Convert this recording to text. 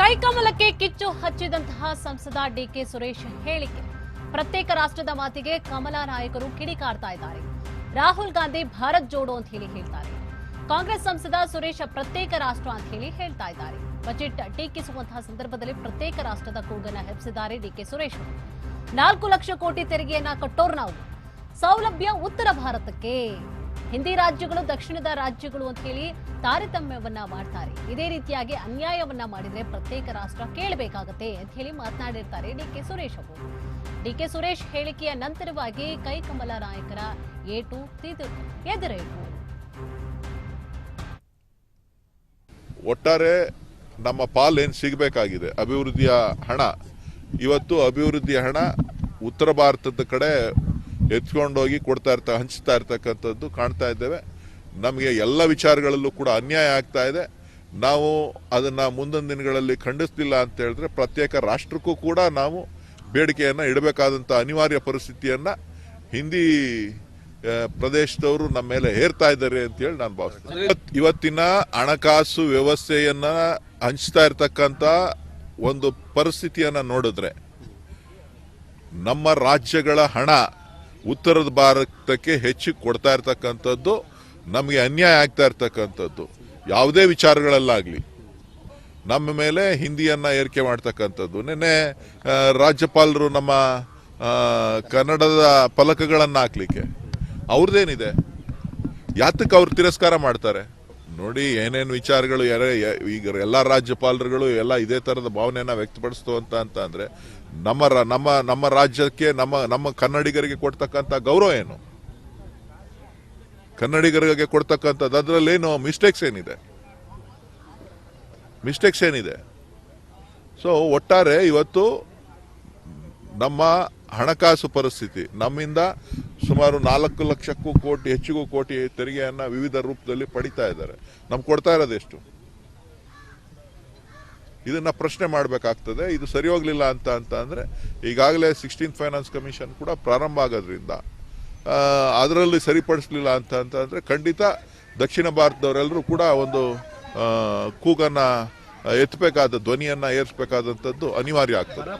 ಕೈಕಮಲಕ್ಕೆ ಕಿಚ್ಚು ಹಚ್ಚಿದಂತಹ ಸಂಸದ ಡಿಕೆ ಸುರೇಶ್ ಹೇಳಿಕೆ. ಪ್ರತ್ಯೇಕ ರಾಷ್ಟ್ರದ ಮಾತಿಗೆ ಕಮಲ ನಾಯಕರು ಕಿಡಿಕಾರ್ತಾ ಇದ್ದಾರೆ. ರಾಹುಲ್ ಗಾಂಧಿ ಭಾರತ್ ಜೋಡೋ ಅಂತ ಹೇಳಿ ಹೇಳ್ತಾರೆ. ಕಾಂಗ್ರೆಸ್ ಸಂಸದ ಸುರೇಶ್ ಪ್ರತ್ಯೇಕ ರಾಷ್ಟ್ರ ಅಂತ ಹೇಳಿ ಹೇಳ್ತಾ ಇದ್ದಾರೆ. ಬಜೆಟ್ ಟೀಕಿಸುವಂತಹ ಸಂದರ್ಭದಲ್ಲಿ ಪ್ರತ್ಯೇಕ ರಾಷ್ಟ್ರದ ಕೂಗನ್ನ ಹೆಪ್ಪಿಸಿದ್ದಾರೆ ಡಿಕೆ ಸುರೇಶ್ ನಾಲ್ಕು ಲಕ್ಷ ಕೋಟಿ ತೆರಿಗೆಯನ್ನ ಕಟ್ಟೋರು ನಾವು. ಸೌಲಭ್ಯ ಉತ್ತರ ಭಾರತಕ್ಕೆ. ಹಿಂದಿ ರಾಜ್ಯಗಳು, ದಕ್ಷಿಣದ ರಾಜ್ಯಗಳು ಅಂತ ಹೇಳಿ ತಾರತಮ್ಯವನ್ನ ಮಾಡ್ತಾರೆ. ಇದೇ ರೀತಿಯಾಗಿ ಅನ್ಯಾಯವನ್ನ ಮಾಡಿದ್ರೆ ಪ್ರತ್ಯೇಕ ರಾಷ್ಟ್ರ ಕೇಳಬೇಕಾಗತ್ತೆ ಅಂತ ಹೇಳಿ ಮಾತನಾಡಿರ್ತಾರೆ ಡಿಕೆ ಸುರೇಶ್ ಅವರು. ಡಿ ಕೆ ಸುರೇಶ್ ಹೇಳಿಕೆಯ ನಂತರವಾಗಿ ಕೈಕಮಲ ನಾಯಕರ ಏಟು ಎದುರೇಟು ಒಟ್ಟಾರೆ ನಮ್ಮ ಪಾಲೇನು ಸಿಗಬೇಕಾಗಿದೆ? ಅಭಿವೃದ್ಧಿಯ ಹಣ. ಇವತ್ತು ಅಭಿವೃದ್ಧಿಯ ಹಣ ಉತ್ತರ ಭಾರತದ ಕಡೆ ಎತ್ಕೊಂಡೋಗಿ ಕೊಡ್ತಾ ಇರ್ತ, ಹಂಚ್ತಾ ಇರ್ತಕ್ಕಂಥದ್ದು ಕಾಣ್ತಾ ಇದ್ದೇವೆ. ನಮಗೆ ಎಲ್ಲ ವಿಚಾರಗಳಲ್ಲೂ ಕೂಡ ಅನ್ಯಾಯ ಆಗ್ತಾ ಇದೆ. ನಾವು ಅದನ್ನು ಮುಂದಿನ ದಿನಗಳಲ್ಲಿ ಖಂಡಿಸ್ತಿಲ್ಲ ಅಂತ ಹೇಳಿದ್ರೆ ಪ್ರತ್ಯೇಕ ರಾಷ್ಟ್ರಕ್ಕೂ ಕೂಡ ನಾವು ಬೇಡಿಕೆಯನ್ನು ಇಡಬೇಕಾದಂಥ ಅನಿವಾರ್ಯ ಪರಿಸ್ಥಿತಿಯನ್ನು ಹಿಂದಿ ಪ್ರದೇಶದವರು ನಮ್ಮ ಮೇಲೆ ಹೇರ್ತಾ ಇದ್ದಾರೆ ಅಂತ ಹೇಳಿ ನಾನು ಭಾವಿಸ್ತೇನೆ. ಇವತ್- ಇವತ್ತಿನ ಹಣಕಾಸು ವ್ಯವಸ್ಥೆಯನ್ನು ಹಂಚ್ತಾ ಇರ್ತಕ್ಕಂಥ ಒಂದು ಪರಿಸ್ಥಿತಿಯನ್ನು ನೋಡಿದ್ರೆ ನಮ್ಮ ರಾಜ್ಯಗಳ ಹಣ ಉತ್ತರದ ಭಾರತಕ್ಕೆ ಹೆಚ್ಚು ಕೊಡ್ತಾ ಇರ್ತಕ್ಕಂಥದ್ದು, ನಮಗೆ ಅನ್ಯಾಯ ಆಗ್ತಾ ಇರ್ತಕ್ಕಂಥದ್ದು. ಯಾವುದೇ ವಿಚಾರಗಳಲ್ಲಾಗಲಿ. ನಮ್ಮ ಮೇಲೆ ಹಿಂದಿಯನ್ನು ಏರಿಕೆ ಮಾಡ್ತಕ್ಕಂಥದ್ದು. ನಿನ್ನೆ ರಾಜ್ಯಪಾಲರು ನಮ್ಮ ಕನ್ನಡದ ಫಲಕಗಳನ್ನು ಹಾಕ್ಲಿಕ್ಕೆ ಅವ್ರದ್ದೇನಿದೆ ಯಾತಕ್ಕೆ ಅವ್ರು ತಿರಸ್ಕಾರ ಮಾಡ್ತಾರೆ? ನೋಡಿ ಏನೇನು ವಿಚಾರಗಳು ಈಗ ಎಲ್ಲ ರಾಜ್ಯಪಾಲರುಗಳು ಎಲ್ಲ ಇದೇ ತರದ ಭಾವನೆಯನ್ನ ವ್ಯಕ್ತಪಡಿಸ್ತು ಅಂತ ಅಂತ ಅಂದ್ರೆ ನಮ್ಮ ನಮ್ಮ ನಮ್ಮ ರಾಜ್ಯಕ್ಕೆ ನಮ್ಮ ನಮ್ಮ ಕನ್ನಡಿಗರಿಗೆ ಕೊಡ್ತಕ್ಕಂಥ ಗೌರವ ಏನು? ಕನ್ನಡಿಗರಿಗೆ ಕೊಡ್ತಕ್ಕಂಥದ್ದು ಅದರಲ್ಲೇನು ಮಿಸ್ಟೇಕ್ಸ್ ಏನಿದೆ? ಮಿಸ್ಟೇಕ್ಸ್ ಏನಿದೆ? ಸೊ ಒಟ್ಟಾರೆ ಇವತ್ತು ನಮ್ಮ ಹಣಕಾಸು ಪರಿಸ್ಥಿತಿ ನಮ್ಮಿಂದ ಸುಮಾರು ನಾಲ್ಕು ಲಕ್ಷಕ್ಕೂ ಕೋಟಿ, ಹೆಚ್ಚಿಗೂ ಕೋಟಿ ತೆರಿಗೆಯನ್ನ ವಿವಿಧ ರೂಪದಲ್ಲಿ ಪಡಿತಾ ಇದ್ದಾರೆ. ನಮ್ಗೆ ಕೊಡ್ತಾ ಇರೋದು ಎಷ್ಟು? ಇದನ್ನ ಪ್ರಶ್ನೆ ಮಾಡಬೇಕಾಗ್ತದೆ. ಇದು ಸರಿ ಹೋಗಲಿಲ್ಲ ಅಂತ ಅಂತ ಅಂದ್ರೆ ಈಗಾಗಲೇ ಸಿಕ್ಸ್ಟೀನ್ ಫೈನಾನ್ಸ್ ಕಮಿಷನ್ ಕೂಡ ಪ್ರಾರಂಭ ಆಗೋದ್ರಿಂದ ಅದರಲ್ಲಿ ಸರಿಪಡಿಸ್ಲಿಲ್ಲ ಅಂತ ಅಂತ ಅಂದ್ರೆ ಖಂಡಿತ ದಕ್ಷಿಣ ಭಾರತದವರೆಲ್ಲರೂ ಕೂಡ ಒಂದು ಕೂಗನ್ನು ಎತ್ತಬೇಕಾದ ಧ್ವನಿಯನ್ನ ಏರಿಸಬೇಕಾದಂಥದ್ದು ಅನಿವಾರ್ಯ ಆಗ್ತದೆ.